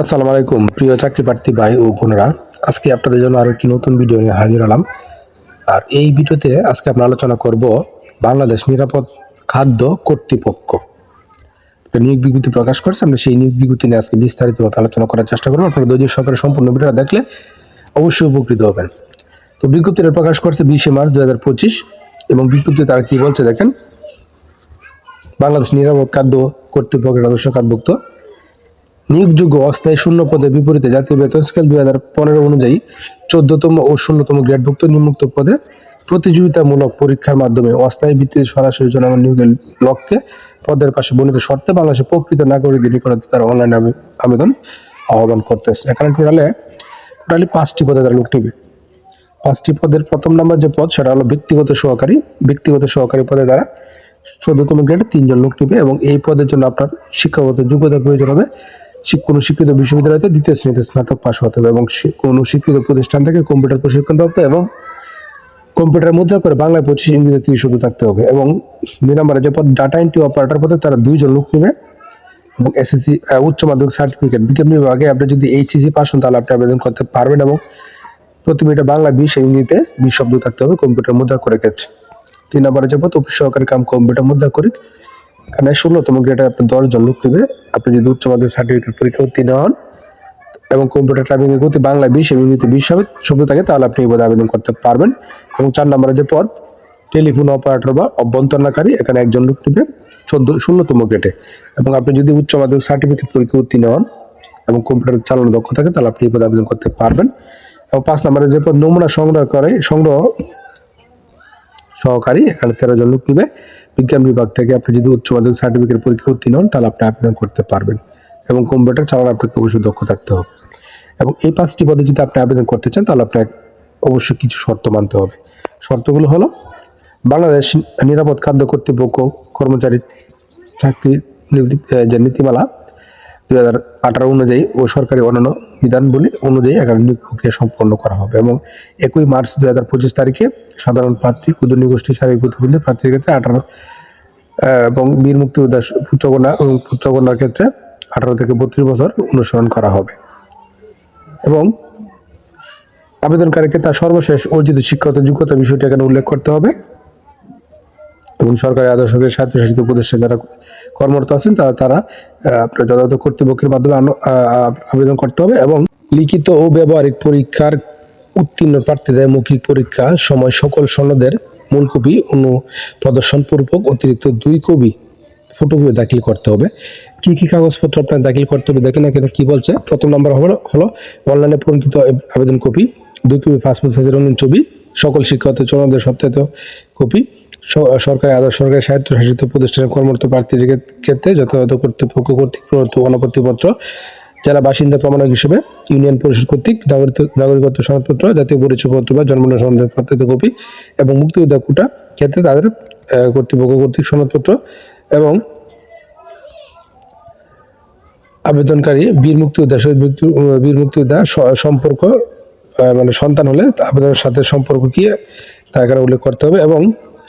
আসসালামু আলাইকুম, প্রিয় চাকরি প্রার্থী ভাই ও বোনেরা। আজকে আপনাদের জন্য আরও একটি নতুন ভিডিও নিয়ে হাজির হলাম। আর এই ভিডিওতে আজকে আমরা আলোচনা করব বাংলাদেশ নিরাপদ খাদ্য কর্তৃপক্ষ। একটা নিয়োগ বিজ্ঞপ্তি প্রকাশ করেছে, আমরা সেই নিয়োগ বিজ্ঞপ্তি নিয়ে আজকে বিস্তারিতভাবে আলোচনা করার চেষ্টা করব। আপনারা ধৈর্য সহকারে সম্পূর্ণ ভিডিওটা দেখলে অবশ্যই উপকৃত হবেন। তো বিজ্ঞপ্তিটা প্রকাশ করছে বিশে মার্চ দু হাজার পঁচিশ এবং বিজ্ঞপ্তি তারা কি বলছে দেখেন? বাংলাদেশ নিরাপদ খাদ্য কর্তৃপক্ষের সদস্য খাতভুক্ত নিয়োগযোগ্য অস্থায়ী শূন্য পদের বিপরীতে জাতীয় বেতন স্কেল দুই হাজার পনেরো অনুযায়ী চোদ্দতম ও ষোলোতম গ্রেডভুক্ত নিম্নোক্ত পদে প্রতিযোগিতামূলক পরীক্ষার মাধ্যমে অস্থায়ী ভিত্তিতে সরাসরি জনগণ নিয়োগের লক্ষ্যে পদের পাশে বর্ণিত শর্তে বাংলাদেশের প্রকৃত নাগরিকদের নিকটে তার অনলাইন আবেদন আহ্বান করতেছে। এখানে টোটালে, টোটালি পাঁচটি পদে তারা লোক নেবে পাঁচটি পদের প্রথম নাম্বার যে পদ, সেটা হলো ব্যক্তিগত সহকারী। ব্যক্তিগত সহকারী পদে তারা চোদ্দতম গ্রেডে তিনজন লোক নেবে এবং এই পদের জন্য আপনার শিক্ষাগত যোগ্যতার প্রয়োজন হবে কোনো শিক্ষিত বিশ্ববিদ্যালয়তে দ্বিতীয় শ্রেণীতে স্নাতক পাশ হতে হবে এবং কোনো শিক্ষিত প্রতিষ্ঠান থেকে কম্পিউটার প্রশিক্ষণপ্রাপ্ত এবং কম্পিউটার মুদ্রা করে বাংলায় পঁচিশ ইংরেজিতে তিরিশ শব্দ থাকতে হবে এবং দুই নম্বরে যে পদ ডাটা এন্ট্রি অপারেটর পদে তারা দুইজন লোক নেবে এবং এসএসসি উচ্চ মাধ্যমিক সার্টিফিকেট বিজ্ঞান বিভাগে আপনি যদি এইচএসসি পাস হন তাহলে আপনি আবেদন করতে পারবেন এবং প্রতি মিনিটে বাংলা বিশ ইংরেজিতে বিশ শব্দ থাকতে হবে কম্পিউটার মুদ্রা করে ক্ষেত্রে। তিন নম্বরে যে পদ অফিস সহকারী কাম কম্পিউটার মুদ্রা করে এখানে ষোলোতম গ্রেডে আপনি দশজন লোক নেবে। আপনি যদি উচ্চ মাধ্যমিক সার্টিফিকেট পরীক্ষা উত্তীর্ণ হন এবং কম্পিউটার টাইপিং এর গতি বাংলা বিশ এবং ইংরেজিতে বিশ হবে শব্দ থাকে, তাহলে আপনি এই পদে আবেদন করতে পারবেন। এবং চার নম্বরে যে পদ টেলিফোন অপারেটর বা অভ্যন্তরণাকারী, এখানে একজন লোক নেবে চোদ্দ, ষোলোতম গ্রেডে এবং আপনি যদি উচ্চ মাধ্যমিক সার্টিফিকেট পরীক্ষা উত্তীর্ণ হন এবং কম্পিউটার চালানো দক্ষ থাকে, তাহলে আপনি এই পদে আবেদন করতে পারবেন। এবং পাঁচ নম্বরে যে পদ, নমুনা সংগ্রহ করে, সংগ্রহ সহকারী, এখানে তেরো জন লোক নেবে। বিজ্ঞান বিভাগ থেকে আপনি যদি উচ্চ মাধ্যমিক সার্টিফিকেট পরীক্ষা উত্তীর্ণ হন, তাহলে আপনি আবেদন করতে পারবেন। এবং কম্পিউটার চালানো আপনাকে অবশ্যই দক্ষ থাকতে হবে। এবং এই পাঁচটি পদে যদি আপনি আবেদন করতে চান, তাহলে আপনার অবশ্যই কিছু শর্ত মানতে হবে। শর্তগুলো হলো, বাংলাদেশ নিরাপদ খাদ্য কর্তৃপক্ষ কর্মচারী চাকরি যে নীতিমালা দুই হাজার আঠারো অনুযায়ী ও সরকারি অন্যান্য বিধানবলী অনুযায়ী নিয়োগ প্রক্রিয়া সম্পন্ন করা হবে এবং একই মার্চ দুই হাজার পঁচিশ তারিখে সাধারণ প্রার্থী ক্ষুদ্র নিগোষ্ঠী শারীরিক প্রতিবন্ধী প্রার্থীর ক্ষেত্রে আঠারো এবং বীর মুক্তি উদ্যাস পুত্রকন্যা এবং পুত্রকন্যার ক্ষেত্রে আঠারো থেকে বত্রিশ বছর অনুসরণ করা হবে। এবং আবেদনকারীকে তার সর্বশেষ অর্জিত শিক্ষাগত যোগ্যতা বিষয়টি এখানে উল্লেখ করতে হবে। এবং সরকারি আদর্শকের স্বায়ত্তশাসিত প্রতিষ্ঠান যারা কর্মরত আছেন তারা তারা আপনার যথাযথ কর্তৃপক্ষের মাধ্যমে আবেদন করতে হবে এবং লিখিত ও ব্যবহারিক পরীক্ষার উত্তীর্ণ প্রার্থীদের মৌখিক পরীক্ষা সময় সকল সনদের মূল কপি অনু প্রদর্শন পূর্বক অতিরিক্ত দুই কপি ফটোকপি দাখিল করতে হবে। কি কি কাগজপত্র আপনার দাখিল করতে হবে দেখেন এখানে কি বলছে। প্রথম নম্বর হলো হলো অনলাইনে পরিচিত আবেদন কপি, দুই কপি, পাসপোর্ট সাইজের রঙিন ছবি, সকল শিক্ষাগত চলনদের সত্যায়িত কপি সরকারি আদর্শ সরকারি স্বায়ত্তশাসিত প্রতিষ্ঠানের কর্মরত প্রার্থীর ক্ষেত্রে যথাযথ কর্তৃপক্ষ কর্তৃক প্রদত্ত গণপত্রিপত্র জেলা বাসিন্দা প্রমাণক হিসেবে ইউনিয়ন পরিষদ কর্তৃক নাগরিকত্ব সনদপত্র জাতীয় পরিচয়পত্র বা জন্ম সনদের কপি এবং মুক্তিযোদ্ধা কোটা ক্ষেত্রে তাদের কর্তৃপক্ষ কর্তৃক সনদপত্র এবং আবেদনকারী বীর মুক্তিযোদ্ধা, শহীদ বীর মুক্তিযোদ্ধা সম্পর্ক মানে সন্তান হলে আবেদনের সাথে সম্পর্ক কি, তা এখানে উল্লেখ করতে হবে এবং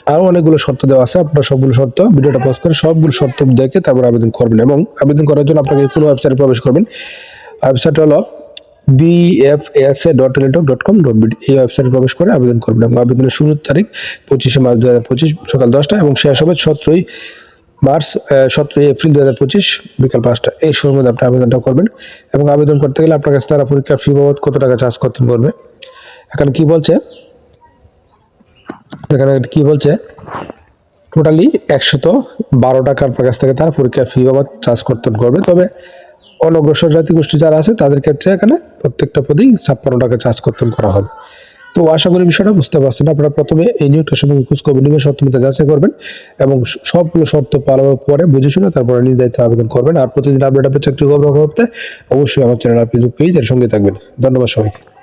আরও অনেকগুলো শর্ত দেওয়া আছে, আপনারা সবগুলো শর্ত, ভিডিওটা পোস্ট করে সবগুলো শর্ত দেখে তারপর আবেদন করবেন এবং আবেদন করার জন্য আপনাকে কোনো ওয়েবসাইটে প্রবেশ করবেন। ওয়েবসাইট হলো BFSA dot Teletalk dot com dot BD এই ওয়েবসাইটে প্রবেশ করে আবেদন করবেন এবং আবেদনের শুরুর তারিখ পঁচিশে মার্চ দু হাজার পঁচিশ সকাল দশটা এবং শেষ হবে সতেরোই মার্চ সতেরোই এপ্রিল দু হাজার পঁচিশ বিকাল পাঁচটা এই সময়ের মধ্যে আপনি আবেদনটা করবেন এবং আবেদন করতে গেলে আপনার কাছে তারা পরীক্ষার ফি বাবদ কত টাকা চার্জ করতে করবে এখানে কি বলছে? এখানে কি বলছে? টোটালি একশত বারো টাকার কাছ থেকে তারা পরীক্ষার ফি বাবদ চার্জ করতে করবে। তবে অনগ্রসর জাতিগোষ্ঠী যারা আছে, তাদের ক্ষেত্রে এখানে প্রত্যেকটা পদেই ছাপ্পান্ন টাকা চার্জ করতে করা হবে। তো আশা করি বিষয়টা বুঝতে পারছেন। আপনারা প্রথমে এই নিয়োগটার সম্পর্কে খোঁজ খবর নিবে সত্যমিতা যাচাই করবেন এবং সবগুলো শর্ত পালনের পরে বুঝে শুনে তারপরে দায়িত্বে আবেদন করবেন। আর প্রতিদিন আপডেট আপডেট চাকরি খবর করতে অবশ্যই আমার চ্যানেল আপনি এর সঙ্গে থাকবেন। ধন্যবাদ সবাইকে।